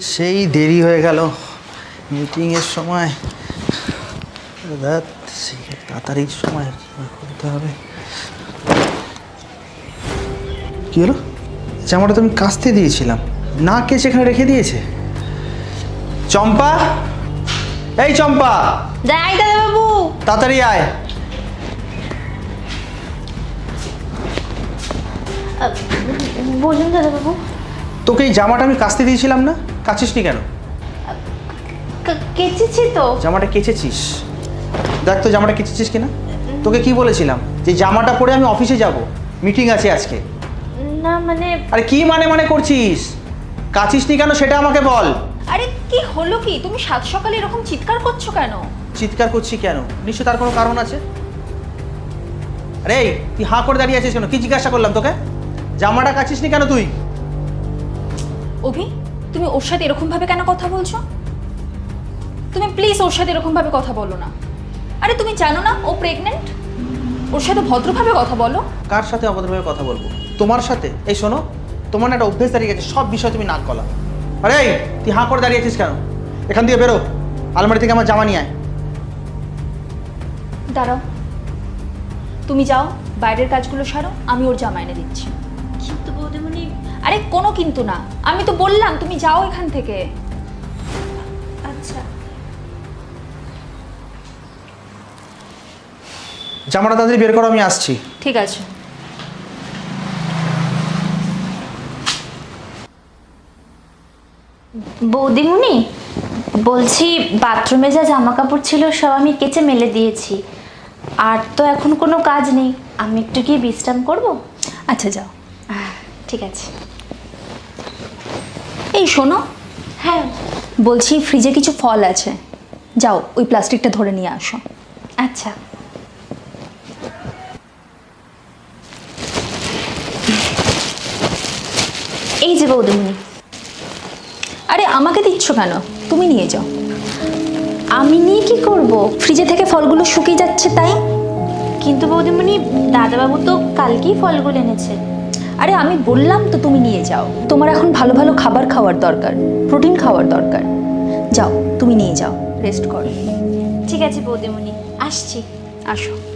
সেই দেরি হয়ে গেল। মিটিংয়ের সময় সেই তাড়াতাড়ি সময় করতে হবে। কি হলো? জামাটা তো আমি কাস্তে দিয়েছিলাম। না কে সেখানে রেখে দিয়েছে? চম্পা? এই চম্পা! যাই দাদা বাবু। তাড়াতাড়ি আয়। বলুন দাদা বাবু। তোকে এই জামাটা আমি কাস্তে দিয়েছিলাম না? কাছিস নি কেন কেচেছি তো। জামাটা কেচেছিস? দেখ তো জামাটা কেচেছিস কিনা? তোকে কি বলেছিলাম? যে জামাটা পরে আমি অফিসে যাব। মিটিং আছে আজকে। না মানে আরে কি মানে মানে করছিস? কাছিস নি কেন সেটা আমাকে বল। আরে কি হলো কি? তুমি সাত সকালে এরকম চিৎকার করছ কেন? চিৎকার করছি কেন? নিশ্চয় তার কোনো কারণ আছে? আরে তুই হাঁ করে দাঁড়িয়ে আছিস কেন? কি জিজ্ঞাসা করলাম তোকে? জামাটা কাছিস নি কেন তুই? অভি তুমি ওর সাথে এরকম ভাবে কেন কথা বলছো? তুমি প্লিজ ওর সাথে এরকম ভাবে কথা বলো না। আরে তুমি জানো না ও প্রেগনেন্ট ওর সাথে ভদ্রভাবে কথা বলো। কার সাথে অভদ্রভাবে কথা বলব? তোমার সাথে? এই শোনো তোমার না একটা অভ্যেস দাঁড়িয়ে গেছে সব বিষয় তুমি নাক গলা। আরে তুই হাঁ করে দাঁড়িয়ে আছিস কেন? এখান দিয়ে বেরো আলমারি থেকে আমার জামা নিয়ে আয়। দাঁড়াও। তুমি যাও বাইরের কাজগুলো সারো আমি ওর জামা এনে দিচ্ছি। আরে কোনো কিন্তু না। আমি তো বললাম তুমি যাও এখান থেকে। আচ্ছা। জামাটা তাড়াতাড়ি বের করো আমি আসছি। ঠিক আছে। বৌদিমণি বলছি বাথরুমে যা জামা কাপড় ছিল সব আমি কেচে মেলে দিয়েছি। আর তো এখন কোনো কাজ নেই। আমি একটু গিয়ে বিশ্রাম করব? আচ্ছা যাও। ঠিক আছে। এই শোনো। হ্যাঁ। বলছি ফ্রিজে কিছু ফল আছে। যাও ওই প্লাস্টিকটা ধরে নিয়ে আসো। আচ্ছা। এই যে বৌদিমণি। আরে আমাকে দিচ্ছ কেন? তুমি নিয়ে যাও। আমি নিয়ে কি করব? ফ্রিজে থেকে ফলগুলো শুকিয়ে যাচ্ছে তাই? কিন্তু বৌদিমণি দাদাবাবু তো কালকেই ফলগুলো এনেছে। আরে আমি বললাম তো তুমি নিয়ে যাও। তোমার এখন ভালো ভালো খাবার খাওয়ার দরকার প্রোটিন খাওয়ার দরকার। যাও তুমি নিয়ে যাও রেস্ট করো। ঠিক আছে বৌদিমণি আসছি। আসো।